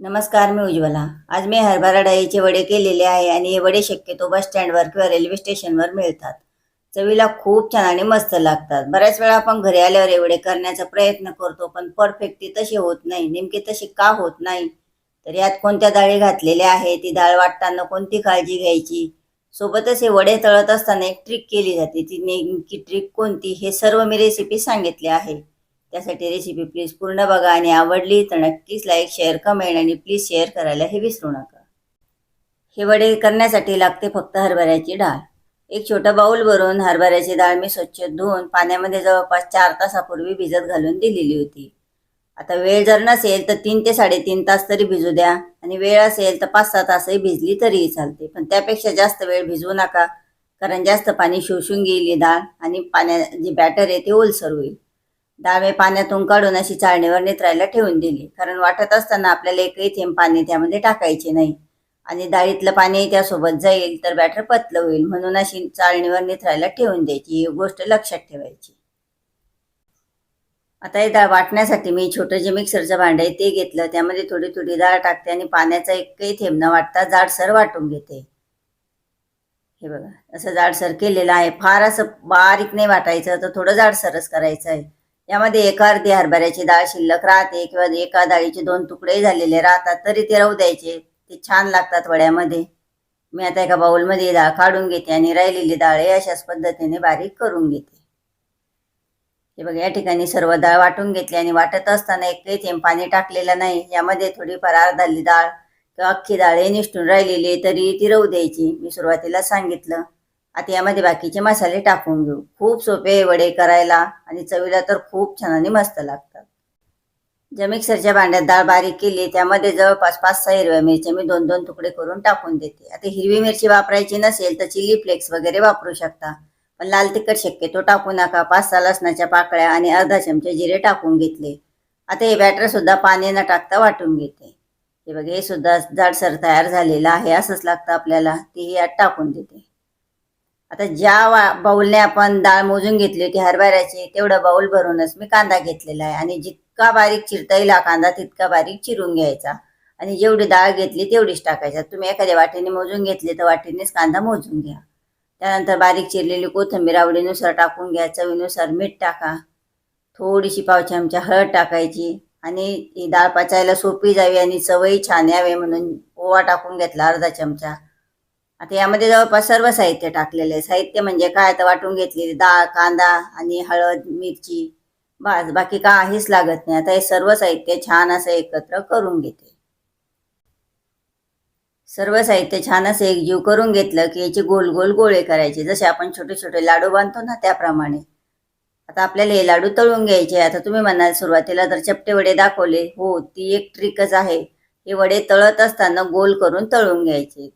नमस्कार मी उज्ज्वला. आज मी हरभरा डाळीचे वडे केलेले आहे आणि हे वडे शक्यतो बस स्टँडवर किंवा रेल्वे स्टेशनवर मिळतात. चवीला खूप छान आणि मस्त लागतात. बऱ्याच वेळा आपण घरी आल्यावर एवढे करण्याचा प्रयत्न करतो पण परफेक्टली तसे होत नाही. नेमके तसे का होत नाही? तर यात कोणत्या डाळी घातलेल्या आहे ती डाळ वाटताना कोणती काळजी घ्यायची? सोबतच हे वडे तळत असताना एक ट्रिक केली जाते. ती नेमकी ट्रिक कोणती? हे सर्व मी रेसिपी सांगितले आहे. त्यासाठी रेसिपी प्लीज पूर्ण बघा आणि आवडली तर नक्कीच लाईक शेअर कमेंट आणि प्लीज शेअर करायला हे विसरू नका. हे वडे करण्यासाठी लागते फक्त हरभऱ्याची डाळ. एक छोटं बाऊल भरून हरभऱ्याची डाळ मी स्वच्छ धुवून पाण्यामध्ये जवळपास चार तासापूर्वी भिजत घालून दिलेली होती. आता वेळ जर नसेल तर तीन ते साडेतीन तास तरी भिजू द्या आणि वेळ असेल तर पाच सहा तासही भिजली तरीही चालते. पण त्यापेक्षा जास्त वेळ भिजवू नका कारण जास्त पाणी शोषून गेली डाळ आणि पाण्या जे बॅटर आहे ते ओलसर होईल. डाळ मी पाण्यातून काढून अशी चाळणीवर नितरायला ठेवून दिली. कारण वाटत असताना आपल्याला एकही थेंब पाणी त्यामध्ये टाकायचे नाही. आणि डाळीतलं पाणी त्यासोबत जाईल तर बॅटर पतलं होईल म्हणून अशी चाळणीवर निथरायला ठेवून द्यायची. ही गोष्ट लक्षात ठेवायची. आता हे डाळ वाटण्यासाठी मी छोटं जे मिक्सरचं भांडं आहे ते घेतलं. त्यामध्ये थोडी थोडी डाळ टाकते आणि पाण्याचा एकही थेंब न वाटता जाडसर वाटून घेते. हे बघा असं जाडसर केलेलं आहे. फार असं बारीक नाही वाटायचं तर थोडं जाडसरच करायचं आहे. यामध्ये एका अर्धी हरभऱ्याची डाळ शिल्लक राहते किंवा एका डाळीचे दोन तुकडे झालेले राहतात तरी ते राहू द्यायचे. ते छान लागतात वड्यामध्ये. मी आता एका बाउलमध्ये डाळ काढून घेते आणि राहिलेली डाळ हे अशाच पद्धतीने बारीक करून घेते. हे बघा या ठिकाणी सर्व डाळ वाटून घेतली आणि वाटत असताना एकही थेंब पाणी टाकलेलं नाही. यामध्ये थोडीफार अर्धाली डाळ किंवा अख्खी डाळ हे निष्ठून राहिलेली तरी ती राहू द्यायची. मी सुरुवातीला सांगितलं. आता यामध्ये बाकीचे मसाले टाकून घेऊ. खूप सोपे वडे करायला आणि चवीला तर खूप छान आणि मस्त लागतात. ज्या मिक्सरच्या भांड्यात डाळ बारीक केली त्यामध्ये जवळपास पाच सहा हिरव्या मिरच्या मी दोन दोन तुकडे करून टाकून देते. आता हिरवी मिरची वापरायची नसेल तर चिली फ्लेक्स वगैरे वापरू शकता. पण लाल तिखट शक्यतो टाकू नका. पाच सहा लसणाच्या पाकळ्या आणि अर्धा चमचे जिरे टाकून घेतले. आता हे बॅटर सुद्धा पाणी न टाकता वाटून घेते. हे बघा हे सुद्धा जाडसर तयार झालेलं आहे. असंच लागतं आपल्याला. तेही यात टाकून देते. आता ज्या वा बाऊलने आपण डाळ मोजून घेतली होती हरभऱ्याची तेवढं बाऊल भरूनच मी कांदा घेतलेला आहे. आणि जितका बारीक चिरता येईल कांदा तितका बारीक चिरून घ्यायचा. आणि जेवढी डाळ घेतली तेवढीच टाकायचा. तुम्ही एखाद्या वाटेने मोजून घेतली तर वाटेनेच कांदा मोजून घ्या. त्यानंतर बारीक चिरलेली कोथिंबीर आवडीनुसार टाकून घ्या. चवीनुसार मीठ टाका. थोडीशी पाव चमचा हळद टाकायची. आणि ही डाळ पचायला सोपी जावी आणि चवही छान यावे म्हणून ओवा टाकून घेतला अर्धा चमचा. आता यामध्ये जवळपास सर्व साहित्य टाकलेले आहे. साहित्य म्हणजे काय? तर वाटून घेतलेली डाळ कांदा आणि हळद मिरची बास. बाकी काहीच लागत नाही. आता हे सर्व साहित्य छान असं एकत्र करून घेते. सर्व साहित्य छान असं एकजीव करून घेतलं की याचे गोल गोल गोळे करायचे. जसे आपण छोटे छोटे लाडू बांधतो ना त्याप्रमाणे. आता आपल्याला हे लाडू तळून घ्यायचे आता तुम्ही म्हणाल सुरुवातीला तर चपटे वडे दाखवले. हो ती एक ट्रिकच आहे. हे वडे तळत असताना गोल करून तळून घ्यायचे.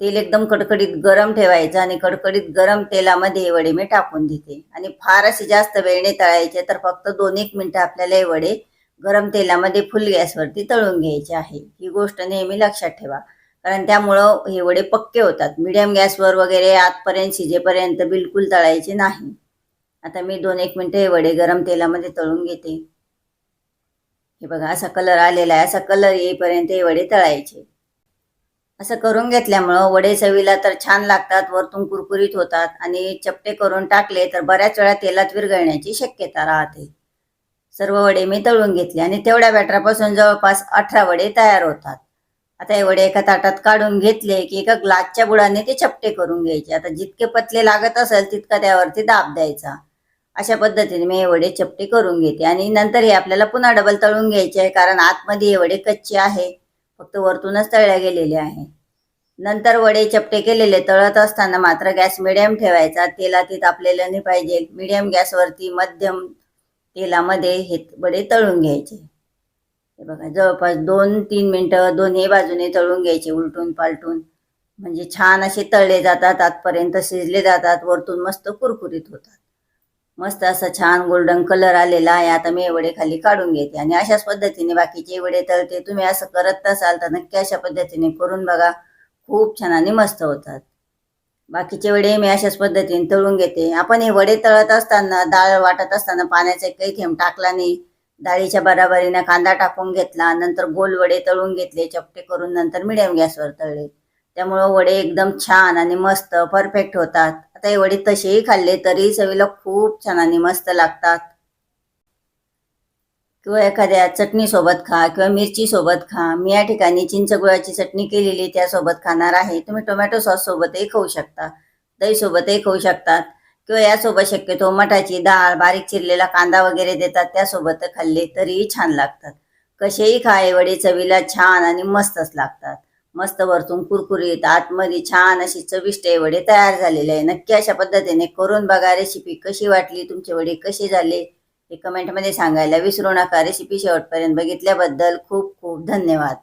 तेल एकदम कडकडीत गरम ठेवायचं आणि कडकडीत गरम तेलामध्ये हे वडे मी टाकून देते. आणि फार असे जास्त वेळने तळायचे तर फक्त दोन एक मिनटं आपल्याला हे वडे गरम तेलामध्ये फुल गॅसवरती तळून घ्यायचे आहे. ही गोष्ट नेहमी लक्षात ठेवा. कारण त्यामुळं हे वडे पक्के होतात. मिडियम गॅसवर वगैरे आतपर्यंत शिजेपर्यंत बिलकुल तळायचे नाही. आता मी दोन एक मिनटं हे वडे गरम तेलामध्ये तळून घेते. हे बघा असा कलर आलेला आहे. असा कलर येईपर्यंत हे वडे तळायचे. असं करून घेतल्यामुळं वडे चवीला तर छान लागतात वरतून कुरकुरीत होतात आणि चपटे करून टाकले तर बऱ्याच वेळा तेलात विरघळण्याची शक्यता राहते. सर्व वडे मी तळून घेतले आणि तेवढ्या बॅटरापासून जवळपास अठरा वडे तयार होतात. आता हे वडे एका ताटात काढून घेतले की एका ग्लासच्या बुडाने ते चपटे करून घ्यायचे. आता जितके पतले लागत असेल तितका त्यावरती दाब द्यायचा. अशा पद्धतीने मी हे वडे चपटे करून घेते आणि नंतर हे आपल्याला पुन्हा डबल तळून घ्यायचे आहे कारण आतमध्ये हे वडे कच्चे आहे. फक्त वरतूनच तळल्या गेलेले आहे नंतर वडे चपटे केलेले तळत असताना मात्र गॅस मिडियम ठेवायचा. तेलातीत तापलेलं नाही पाहिजे. मिडियम गॅसवरती मध्यम तेलामध्ये हे वडे तळून घ्यायचे. हे बघा जवळपास दोन तीन मिनटं दोन्ही बाजूने तळून घ्यायचे उलटून पालटून. म्हणजे छान असे तळले जातात आतपर्यंत शिजले जातात वरतून मस्त कुरकुरीत होतात. मस्त असा छान गोल्डन कलर आलेला आहे. आता मी वडे खाली काढून घेते. आणि अशाच पद्धतीने बाकीचे वडे तळते तुम्ही असं करत असाल तर नक्की अशा पद्धतीने करून बघा. खूप छान आणि मस्त होतात. बाकीचे वडे मी अशाच पद्धतीने तळून घेते. आपण हे वडे तळत असताना डाळ वाटत असताना पाण्याचा काही थेंब टाकला नाही. डाळीच्या बराबरीनं कांदा टाकून घेतला. नंतर गोल वडे तळून घेतले. चपटे करून नंतर मिडियम गॅसवर तळले. त्यामुळं वडे एकदम छान आणि मस्त परफेक्ट होतात. आता हे वडे तसेही खाल्ले तरी चवीला खूप छान आणि मस्त लागतात. किंवा एखाद्या चटणी सोबत खा किंवा मिरची सोबत खा. मी या ठिकाणी चिंच गुळाची चटणी केलेली त्यासोबत खाणार आहे. तुम्ही टोमॅटो सॉस सोबतही खाऊ शकता. दही सोबतही खाऊ शकतात. किंवा यासोबत शक्यतो मठाची डाळ बारीक चिरलेला कांदा वगैरे देतात त्यासोबत खाल्ले तरीही छान लागतात. कसेही खा हे वडे चवीला छान आणि मस्तच लागतात. मस्त वरतून कुरकुरीत आतमध्ये छान अशी चविष्ट वडे तयार झालेले आहे. नक्की अशा पद्धतीने करून बघा रेसिपी कशी वाटली तुमचे वडे कसे झाले हे कमेंटमध्ये सांगायला विसरू नका. रेसिपी शेवटपर्यंत बघितल्याबद्दल खूप खूप धन्यवाद.